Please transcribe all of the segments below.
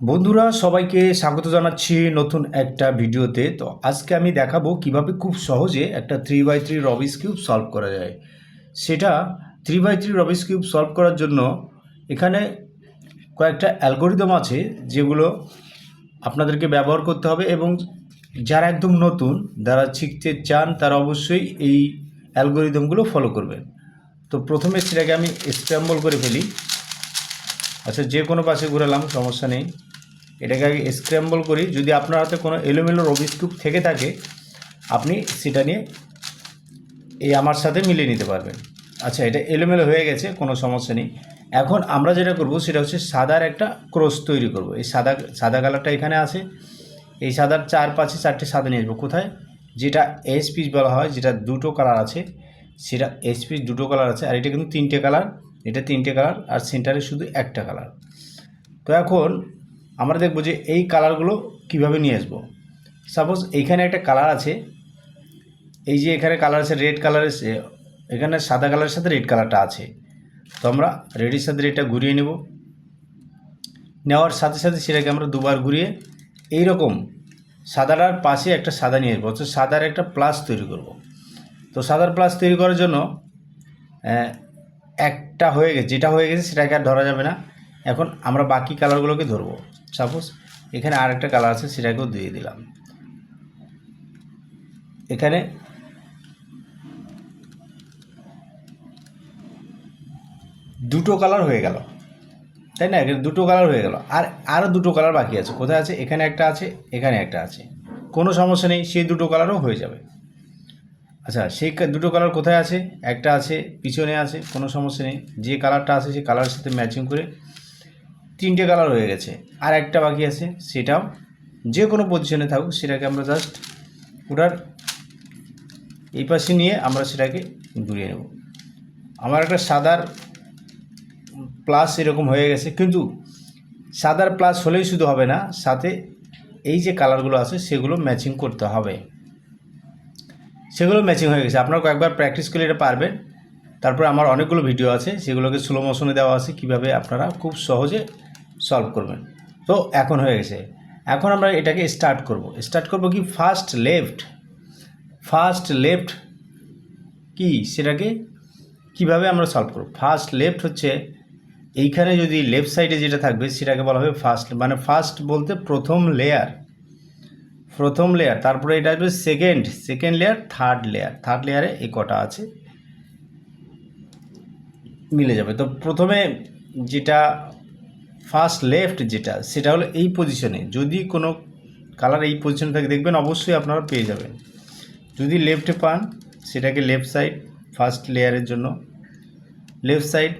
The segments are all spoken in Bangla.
বন্ধুরা, সবাইকে স্বাগত জানাচ্ছি নতুন একটা ভিডিওতে। তো আজকে আমি দেখাবো কীভাবে খুব সহজে একটা three by three Rubik's cube solve করা যায়। সেটা three by three Rubik's cube solve করার জন্য এখানে কয়েকটা অ্যালগোরিদম আছে, যেগুলো আপনাদেরকে ব্যবহার করতে হবে এবং যারা একদম নতুন, যারা শিখতে চান, তারা অবশ্যই এই অ্যালগোরিদমগুলো ফলো করবেন। তো প্রথমে সেটাকে আমি স্ক্র্যাম্বল করে ফেলি। আচ্ছা যে কোনো পাশে ঘুরালাম, সমস্যা নেই। এটাকে আগে স্ক্র্যাম্বল করি। যদি আপনার হাতে কোনো এলোমেলো রবিস কিউব থেকে থাকে, আপনি সেটা নিয়ে এই আমার সাথে মিলিয়ে নিতে পারবেন। আচ্ছা এটা এলোমেলো হয়ে গেছে, কোনো সমস্যা নেই। এখন আমরা যেটা করব, সেটা হচ্ছে সাদার একটা ক্রস তৈরি করব। এই সাদা সাদা কালারটা এখানে আছে। এই সাদার চার পাশে চারটে সাদা নিয়ে আসব। কোথায়? যেটা এস পিস বলা হয়, যেটা দুটো কালার আছে, সেটা এস পিস দুটো কালার আছে, আর এটা কিন্তু তিনটে কালার। এটা তিনটে কালার আর সেন্টারে শুধু একটা কালার তো এখন আমরা দেখব যে এই কালারগুলো কীভাবে নিয়ে আসব। সাপোজ এইখানে একটা কালার আছে, এই যে এখানে কালার আছে রেড কালারের এখানে সাদা কালারের সাথে রেড কালারটা আছে। তো আমরা রেডের সাথে রেডটা ঘুরিয়ে নেব। নেওয়ার সাথে সাথে সেটাকে আমরা দুবার ঘুরিয়ে এই রকম সাদাটার পাশে একটা সাদা নিয়ে আসব, অর্থাৎ সাদার একটা প্লাস তৈরি করব। তো সাদার প্লাস তৈরি করার জন্য একটা হয়ে গেছে, যেটা হয়ে গেছে সেটাকে আর ধরা যাবে না। এখন আমরা বাকি কালারগুলোকে ধরবো। সাপোজ এখানে আর একটা কালার আছে, সেটাকেও দিয়ে দিলাম। এখানে দুটো কালার হয়ে গেল। তাই না? এখানে দুটো কালার হয়ে গেল। আর আরও দুটো কালার বাকি আছে। কোথায় আছে? এখানে একটা আছে, এখানে একটা আছে। কোনো সমস্যা নেই, সেই দুটো কালারও হয়ে যাবে। আচ্ছা সেই দুটো কালার কোথায় আছে? একটা আছে, পিছনে আছে, কোনো সমস্যা নেই। যে কালারটা আছে, সেই কালারের সাথে ম্যাচিং করে তিনটে কালার হয়ে গেছে। আর একটা বাকি আছে, সেটাও যে কোনো পজিশনে থাকুক, সেটাকে আমরা জাস্ট ওটার এই পাশে নিয়ে আমরা সেটাকে ঘুরিয়ে নেব। আমার একটা সাদার প্লাস এরকম হয়ে গেছে, কিন্তু সাদার প্লাস হলেই শুধু হবে না, সাথে এই যে কালারগুলো আছে, সেগুলো ম্যাচিং করতে হবে। সেগুলো ম্যাচিং হয়ে গেছে। আপনারা কয়েকবার প্র্যাকটিস করলে এটা পারবেন। তারপরে আমার অনেকগুলো ভিডিও আছে, সেগুলোকে স্লো মোশনে দেওয়া আছে, কীভাবে আপনারা খুব সহজে সলভ করবেন। তো এখন হয়ে গেছে। এখন আমরা এটাকে স্টার্ট করব। স্টার্ট করব কি ফার্স্ট লেফট ফার্স্ট লেফট কি? সেটাকে কীভাবে আমরা সলভ করব? ফার্স্ট লেফট হচ্ছে, এইখানে যদি লেফট সাইডে যেটা থাকবে, সেটাকে বলা হবে ফার্স্ট মানে ফার্স্ট বলতে প্রথম লেয়ার প্রথম লেয়ার তারপরে এটা আসবে second second layer third layer third লেয়ারে এই কটা আছে, মিলে যাবে। তো প্রথমে যেটা ফার্স্ট লেফট যেটা, সেটা হলো এই পজিশনে যদি কোনো কালার এই পজিশনে থাকে দেখবেন, অবশ্যই আপনারা পেয়ে যাবেন। যদি লেফটে পান, সেটাকে লেফট সাইড ফার্স্ট লেয়ারের জন্য। লেফট সাইড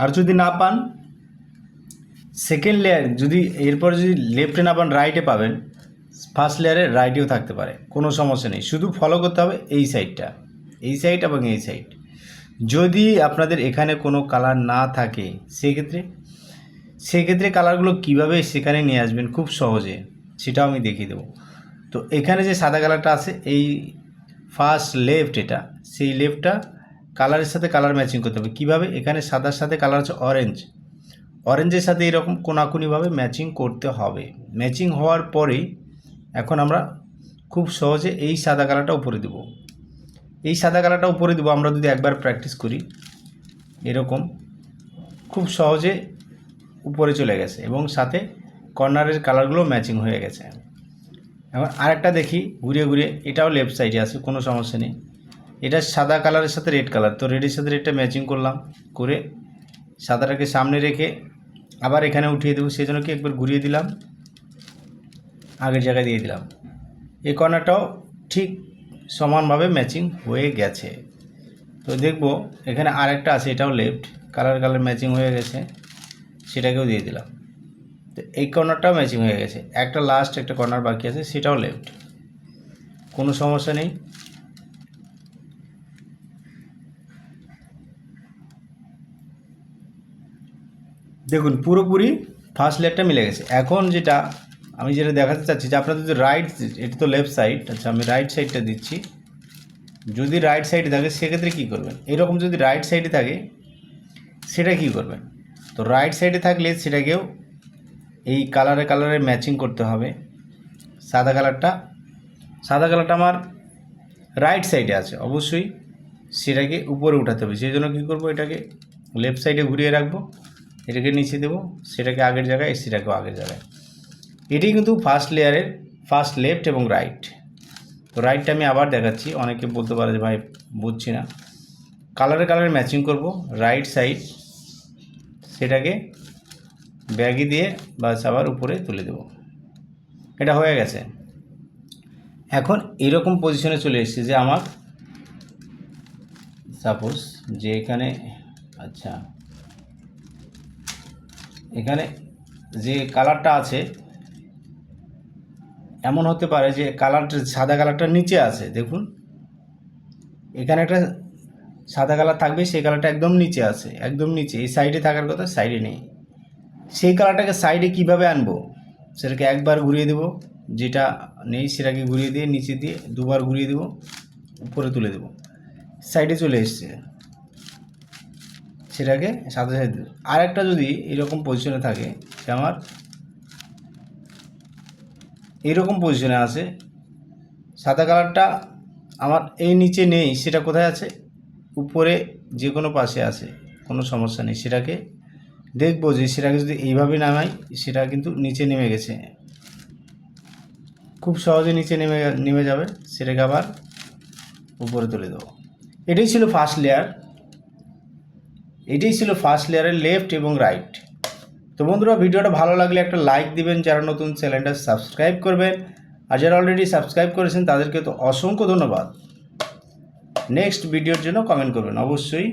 আর যদি না পান সেকেন্ড লেয়ার যদি, এরপর যদি লেফটে না পান রাইটে পাবেন ফার্স্ট লেয়ারে রাইটেও থাকতে পারে, কোনো সমস্যা নেই। শুধু ফলো করতে হবে এই সাইডটা এই সাইড এবং এই সাইড যদি আপনাদের এখানে কোনো কালার না থাকে, সেক্ষেত্রে সেক্ষেত্রে কালারগুলো কীভাবে সেখানে নিয়ে আসবেন খুব সহজে, সেটাও আমি দেখিয়ে দেবো। তো এখানে যে সাদা কালারটা আছে, এই ফার্স্ট লেফট এটা, সেই লেফটটা কালারের সাথে কালার ম্যাচিং করতে হবে। কীভাবে? এখানে সাদার সাথে কালার হচ্ছে অরেঞ্জ অরেঞ্জের সাথে এরকম কোনাকুনিভাবে ম্যাচিং করতে হবে। ম্যাচিং হওয়ার পরেই এখন আমরা খুব সহজে এই সাদা কালারটা উপরে দেব। এই সাদা কালারটা উপরে দেবো, আমরা যদি একবার প্র্যাকটিস করি, এরকম খুব সহজে উপরে চলে গেছে এবং সাথে কর্নারের কালারগুলো ম্যাচিং হয়ে গেছে। এখন আরেকটা দেখি, ঘুরিয়ে ঘুরিয়ে, এটাও লেফট সাইডে আছে, কোনো সমস্যা নেই। এটা সাদা কালারের সাথে রেড কালার। তো রেডের সাথে রেডটা ম্যাচিং করলাম করে সাদাটাকে সামনে রেখে আবার এখানে উঠিয়ে দেবো। সেই জন্য কি একবার ঘুরিয়ে দিলাম, আগের জায়গায় দিয়ে দিলাম। এই কর্নারটাও ঠিক সমানভাবে ম্যাচিং হয়ে গেছে। তো দেখব এখানে আরেকটা আছে, এটাও লেফট কালার কালার ম্যাচিং হয়ে গেছে, সেটাকেও দিয়ে দিলাম। তো এই কর্নারটাও ম্যাচিং হয়ে গেছে। একটা লাস্ট একটা কর্নার বাকি আছে, সেটাও লেফট কোনো সমস্যা নেই। দেখুন, পুরোপুরি ফার্স্ট লেয়ারটা মিলে গেছে। এখন যেটা আমি যেটা দেখাতে চাচ্ছি, যে আপনাদের যদি রাইট এটা তো লেফট সাইড আচ্ছা আমি রাইট সাইডটা দিচ্ছি। যদি রাইট সাইডে থাকে, সেক্ষেত্রে কী করবেন? এরকম যদি রাইট সাইডে থাকে, সেটা কী করবেন? তো রাইট সাইডে থাকলে সেটাকেও এই কালারে কালারে ম্যাচিং করতে হবে। সাদা কালারটা সাদা কালারটা আমার রাইট সাইডে আছে। অবশ্যই সেটাকে উপরে উঠাতে হবে। সেই জন্য কী করব, এটাকে লেফট সাইডে ঘুরিয়ে রাখব। এটাকে নিচে দেবো, সেটাকে আগের জায়গায়, সেটাকেও আগের জায়গায়। এটাই কিন্তু ফার্স্ট লেয়ারের ফার্স্ট লেফট এবং রাইট তো রাইটটা আমি আবার দেখাচ্ছি, অনেকে বলতে পারে যে ভাই বুঝছি না। কালারে কালারে ম্যাচিং করব রাইট সাইড সেটাকে ব্যাগে দিয়ে বাস আবার উপরে তুলে দেব। এটা হয়ে গেছে। এখন এরকম পজিশনে চলে এসেছে যে আমার সাপোজ যে এখানে আচ্ছা এখানে যে কালারটা আছে, এমন হতে পারে যে কালারটা, সাদা কালারটা নিচে আছে, দেখুন। এখানে একটা সাদা কালার থাকবে, সেই কালারটা একদম নিচে আছে, একদম নিচে। এই সাইডে থাকার কথা সাইডে নেই। সেই কালারটাকে সাইডে কীভাবে আনব? সেটাকে একবার ঘুরিয়ে দেবো, যেটা নেই সেটাকে ঘুরিয়ে দিয়ে, নিচে দিয়ে দুবার ঘুরিয়ে দেবো, উপরে তুলে দেবো। সাইডে চলে এসছে। সেটাকে সাথে সাথে আর একটা যদি এরকম পজিশনে থাকে যে আমার এরকম পজিশনে আছে, সাদা কালারটা আমার এই নিচে নেই, সেটা কোথায় আছে? উপরে যে কোনো পাশে আছে, কোনো সমস্যা নেই। সেটাকে দেখব যে সেটাকে যদি এইভাবে নামাই, সেটা কিন্তু নিচে নেমে গেছে। খুব সহজে নিচে নেমে নেমে যাবে। সেটাকে আবার উপরে তুলে দেবো। এটাই ছিল ফার্স্ট লেয়ার এটাই ছিল ফার্স্ট লেয়ারের লেফট এবং রাইট তো বন্ধুরা, ভিডিওটা ভালো লাগলে একটা লাইক দিবেন, যারা নতুন চ্যানেলটা সাবস্ক্রাইব করবেন। আর যারা অলরেডি সাবস্ক্রাইব করেছেন, তাদেরকে তো অসংখ্য ধন্যবাদ। নেক্সট ভিডিওর জন্য কমেন্ট করবেন, অবশ্যই।